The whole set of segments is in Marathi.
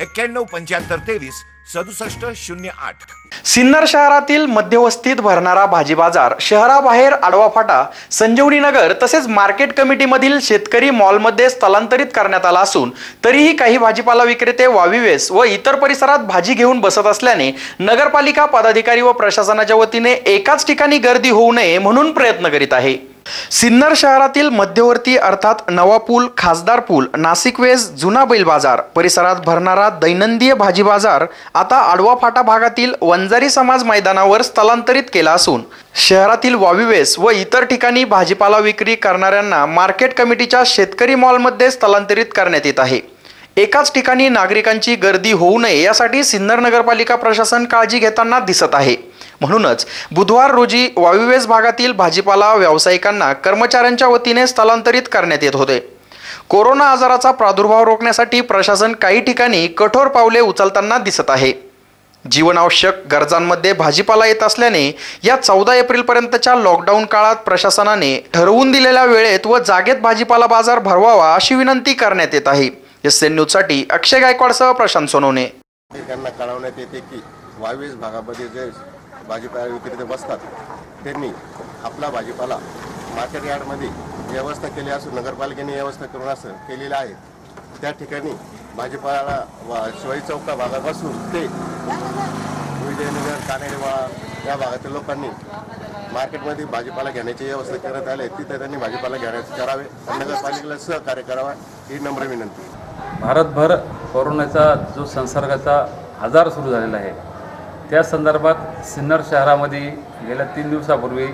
एक्क्याण्णव पंच्याहत्तर तेवीस सदुसष्ट शून्य आठ. सिन्नर शहरातील मध्यवस्तीत भरणारा भाजी बाजार शहराबाहेर आडवा फाटा संजीवनी नगर तसेच मार्केट कमिटीमधील शेतकरी मॉलमध्ये स्थलांतरित करण्यात आला असून तरीही काही भाजीपाला विक्रेते वाविवेस व इतर परिसरात भाजी घेऊन बसत असल्याने नगरपालिका पदाधिकारी व प्रशासनाच्या वतीने एकाच ठिकाणी गर्दी होऊ नये म्हणून प्रयत्न करीत आहे. सिन्नर शहरातील मध्यवर्ती अर्थात नवा पूल खासदार पूल नाशिक वेस जुना बैल बाजार परिसरात भरणारा दैनंदिन भाजी बाजार आता आडवा फाटा भागातील वंजारी समाज मैदानावर स्थलांतरित केला असून शहरातील वाविवेस व इतर ठिकाणी भाजीपाला विक्री करणाऱ्यांना मार्केट कमिटीच्या शेतकरी मॉलमध्ये स्थलांतरित करण्यात येत आहे. एकाच ठिकाणी नागरिकांची गर्दी होऊ नये यासाठी सिन्नर नगरपालिका प्रशासन काळजी घेताना दिसत आहे. म्हणूनच बुधवार रोजी वायुवेस भागातील भाजीपाला व्यावसायिकांना कर्मचाऱ्यांच्या वतीने स्थलांतरित करण्यात येत होते. कोरोना आजाराचा प्रादुर्भाव रोखण्यासाठी प्रशासन काही ठिकाणी कठोर पावले उचलताना दिसत आहे. जीवनावश्यक गरजांमध्ये भाजीपाला येत असल्याने या चौदा एप्रिलपर्यंतच्या लॉकडाऊन काळात प्रशासनाने ठरवून दिलेल्या वेळेत व जागेत भाजीपाला बाजार भरवावा अशी विनंती करण्यात येत आहे. एस एन न्यूजसाठी अक्षय गायकवाडसह प्रशांत सोनवणे. त्यांना कळवण्यात येते की वावीस भागामध्ये जे भाजीपाला विक्रेते बसतात. त्यांनी आपला भाजीपाला मार्केट यार्डमध्ये व्यवस्था केली असून नगरपालिकेने व्यवस्था करून असं केलेलं आहे. त्या ठिकाणी भाजीपाला वा शिवाजी चौका भागापासून ते विजयनगर कानेरवाळा या भागातील लोकांनी मार्केटमध्ये भाजीपाला घेण्याची व्यवस्था करण्यात आली. आहे. तिथे त्यांनी भाजीपाला घेण्याचे करावे. नगरपालिकेला सहकार्य करावा ही नम्र विनंती. भारतभर कोरोनाचा जो संसर्गाचा आजार सुरू झालेला आहे त्या संदर्भात सिन्नर शहरामध्ये गेल्या तीन दिवसापूर्वी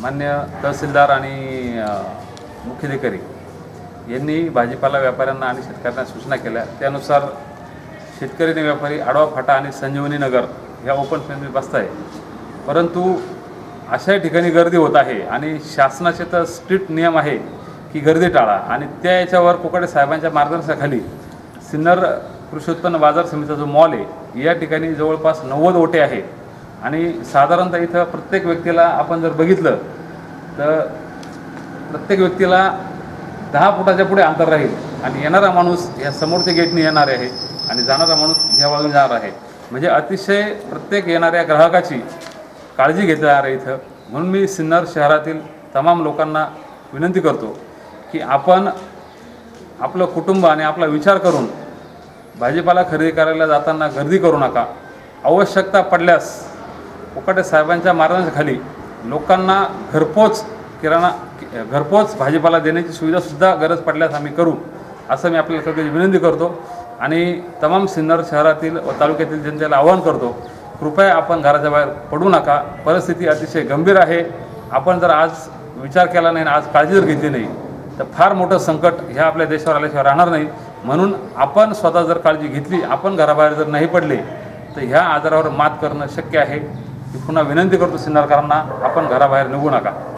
मान्य तहसीलदार आणि मुख्याधिकारी यांनी भाजीपाला व्यापाऱ्यांना आणि शेतकऱ्यांना सूचना केल्या. त्यानुसार शेतकरी आणि व्यापारी आडवा फाटा आणि संजीवनी नगर ह्या ओपन फेनमध्ये बसत आहे. परंतु अशा ठिकाणी गर्दी होत आहे आणि शासनाचे तर स्ट्रिक्ट नियम आहे की गर्दी टाळा आणि त्या याच्यावर कोकडे साहेबांच्या मार्गदर्शनाखाली सिन्नर कृषी उत्पन्न बाजार समितीचा जो मॉल आहे या ठिकाणी जवळपास नव्वद ओटे आहे आणि साधारणतः इथं प्रत्येक व्यक्तीला आपण जर बघितलं तर प्रत्येक व्यक्तीला दहा फुटाच्या पुढे अंतर राहील. आणि येणारा माणूस या समोरच्या गेटने येणार आहे आणि जाणारा माणूस ह्या बाजूने जाणार आहे. म्हणजे अतिशय प्रत्येक येणाऱ्या ग्राहकाची काळजी घेता आहे इथं. म्हणून मी सिन्नर शहरातील तमाम लोकांना विनंती करतो की आपण आपलं कुटुंब आणि आपला विचार करून भाजीपाला खरेदी करायला जाताना गर्दी करू नका. आवश्यकता पडल्यास उकाटे साहेबांच्या मार्गदर्शनाखाली लोकांना घरपोच किराणा घरपोच भाजीपाला देण्याची सुविधासुद्धा गरज पडल्यास आम्ही करू असं मी आपल्याला सगळ्याची विनंती करतो. आणि तमाम सिन्नर शहरातील व तालुक्यातील जनतेला आवाहन करतो कृपया आपण घराच्या बाहेर पडू नका. परिस्थिती अतिशय गंभीर आहे. आपण जर आज विचार केला नाही आणि आज काळजी जर घेतली नाही तर फार मोठं संकट ह्या आपल्या देशावर आल्याशिवाय राहणार नाही. म्हणून आपण स्वतः जर काळजी घेतली आपण घराबाहेर जर नाही पडले तर ह्या आजारावर मात करणं शक्य आहे. पुन्हा विनंती करतो सिन्नरकरांना आपण घराबाहेर निघू नका.